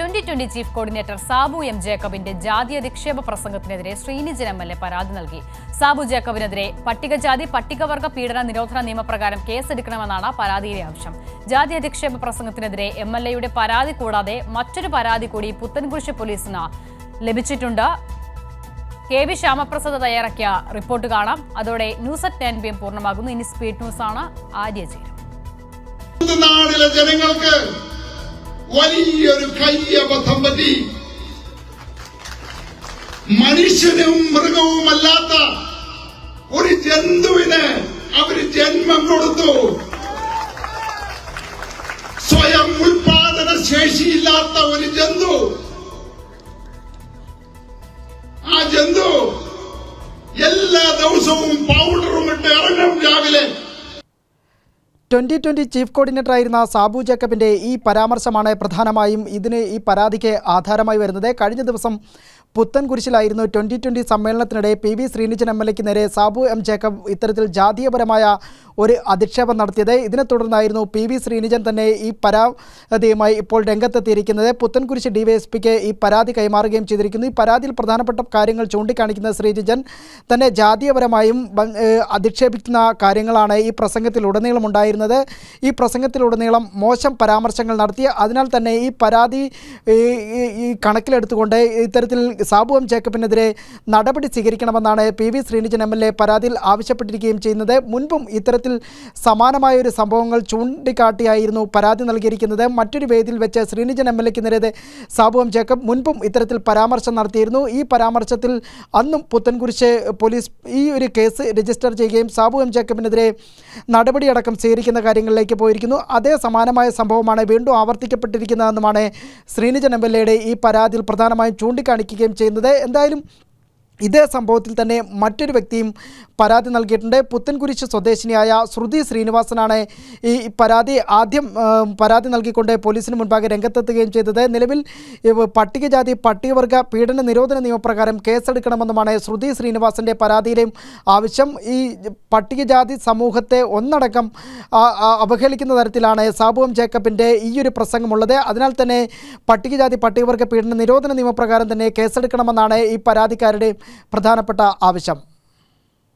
Twenty twenty chief coordinator Sabu M ജേക്കബിന്റെ ജാതി അധിക്ഷേപ പ്രസംഗത്തിനെതിരെ ശ്രീനിജൻ എം എൽ എ പരാതി നൽകി. സാബു ജേക്കബിനെതിരെ പട്ടികജാതി പട്ടികവർഗ പീഡന നിരോധന നിയമപ്രകാരം കേസെടുക്കണമെന്നാണ് പരാതിയിലെ ആവശ്യം. ജാതി അധിക്ഷേപ പ്രസംഗത്തിനെതിരെ എം എൽ എയുടെ പരാതി കൂടാതെ മറ്റൊരു പരാതി കൂടി പുത്തൻകുരിശ് പോലീസിന് ലഭിച്ചിട്ടുണ്ട്. കെ വി ശ്യാമപ്രസാദ് തയ്യാറാക്കിയ റിപ്പോർട്ട് കാണാം. അതോടെ news at ten P M പൂർണമാകുന്നു. ഇനി സ്പീഡ് ന്യൂസ് ആണ് ആര്യ ചേരും. ജനങ്ങൾക്ക് വലിയൊരു കയ്യബദ്ധം പറ്റി. മനുഷ്യനും മൃഗവുമല്ലാത്ത ഒരു ജന്തുവിന് അവർ ജന്മം കൊടുത്തു. സ്വയം ഉൽപാദന ശേഷിയില്ലാത്ത ഒരു ജന്തു. ആ ജന്തു എല്ലാ ദിവസവും പൗഡറും ഇട്ട് ഇറങ്ങും രാവിലെ. ട്വന്റി ട്വന്റി ചീഫ് കോർഡിനേറ്ററായിരുന്ന സാബു ജേക്കബിന്റെ ഈ പരാമർശമാണ് പ്രധാനമായും ഇതിന് ഈ പരാതിക്ക് ആധാരമായി വരുന്നത്. കഴിഞ്ഞ ദിവസം പുത്തൻകുരിശിലായിരുന്നു twenty twenty സമ്മേളനത്തിനിടെ P V Srinijan M L എക്ക് നേരെ സാബു എം ജേക്കബ് ഇത്തരത്തിൽ ജാതീയപരമായ ഒരു അധിക്ഷേപം നടത്തിയത്. ഇതിനെ തുടർന്നായിരുന്നു പി വി ശ്രീനിജൻ തന്നെ ഈ പരാതിയുമായി ഇപ്പോൾ രംഗത്തെത്തിയിരിക്കുന്നത്. പുത്തൻകുരിശ് ഡിവൈഎസ്പിക്ക് ഈ പരാതി കൈമാറുകയും ചെയ്തിരിക്കുന്നു. ഈ പരാതിയിൽ പ്രധാനപ്പെട്ട കാര്യങ്ങൾ ചൂണ്ടിക്കാണിക്കുന്ന ശ്രീനിജൻ. തന്നെ ജാതീയപരമായും അധിക്ഷേപിക്കുന്ന കാര്യങ്ങളാണ് ഈ പ്രസംഗത്തിൽ ഉടനീളം ഉണ്ടായിരുന്നത്. ഈ പ്രസംഗത്തിലുടനീളം മോശം പരാമർശങ്ങൾ നടത്തി. അതിനാൽ തന്നെ ഈ പരാതി ഈ കണക്കിലെടുത്തുകൊണ്ട് ഇത്തരത്തിൽ സാബു എം ജേക്കബിനെതിരെ നടപടി സ്വീകരിക്കണമെന്നാണ് P V Srinijan M L A പരാതിയിൽ ആവശ്യപ്പെട്ടിരിക്കുകയും ചെയ്യുന്നത്. മുൻപും ഇത്തരത്തിൽ സമാനമായ ഒരു സംഭവങ്ങൾ ചൂണ്ടിക്കാട്ടിയായിരുന്നു പരാതി നൽകിയിരിക്കുന്നത്. മറ്റൊരു വേദിയിൽ വെച്ച് ശ്രീനിജൻ എം എൽ എക്ക് നേരെ സാബു എം ജേക്കബ് മുൻപും ഇത്തരത്തിൽ പരാമർശം നടത്തിയിരുന്നു. ഈ പരാമർശത്തിൽ അന്നും പുത്തൻകുരിശ് പോലീസ് ഈ ഒരു കേസ് രജിസ്റ്റർ ചെയ്യുകയും സാബു എം ജേക്കബിനെതിരെ നടപടിയടക്കം സ്വീകരിക്കുന്ന കാര്യങ്ങളിലേക്ക് പോയിരിക്കുന്നു. അതേ സമാനമായ സംഭവമാണ് വീണ്ടും ആവർത്തിക്കപ്പെട്ടിരിക്കുന്നതെന്നുമാണ് ശ്രീനിജൻ എം എൽ എയുടെ ഈ പരാതിയിൽ പ്രധാനമായും ചൂണ്ടിക്കാണിക്കുകയും ചെയ്യുന്നത്. എന്തായാലും ഇതേ സംഭവത്തിൽ തന്നെ മറ്റൊരു വ്യക്തിയും പരാതി നൽകിയിട്ടുണ്ട്. പുത്തൻകുരിശ് സ്വദേശിനിയായ ശ്രുതി ശ്രീനിവാസനാണ് ഈ പരാതി ആദ്യം പരാതി നൽകിക്കൊണ്ട് പോലീസിന് മുൻപാകെ രംഗത്തെത്തുകയും ചെയ്തത്. നിലവിൽ പട്ടികജാതി പട്ടികവർഗ പീഡന നിരോധന നിയമപ്രകാരം കേസെടുക്കണമെന്നുമാണ് ശ്രുതി ശ്രീനിവാസന്റെ പരാതിയിലെയും ആവശ്യം. ഈ പട്ടികജാതി സമൂഹത്തെ ഒന്നടക്കം അവഹേളിക്കുന്ന തരത്തിലാണ് സാബുവം ജേക്കബിന്റെ ഈ ഒരു പ്രസംഗമുള്ളത്. അതിനാൽ തന്നെ പട്ടികജാതി പട്ടികവർഗ പീഡന നിരോധന നിയമപ്രകാരം തന്നെ കേസെടുക്കണമെന്നാണ് ഈ പരാതിക്കാരുടെ പ്രധാനപ്പെട്ട ആവശ്യം.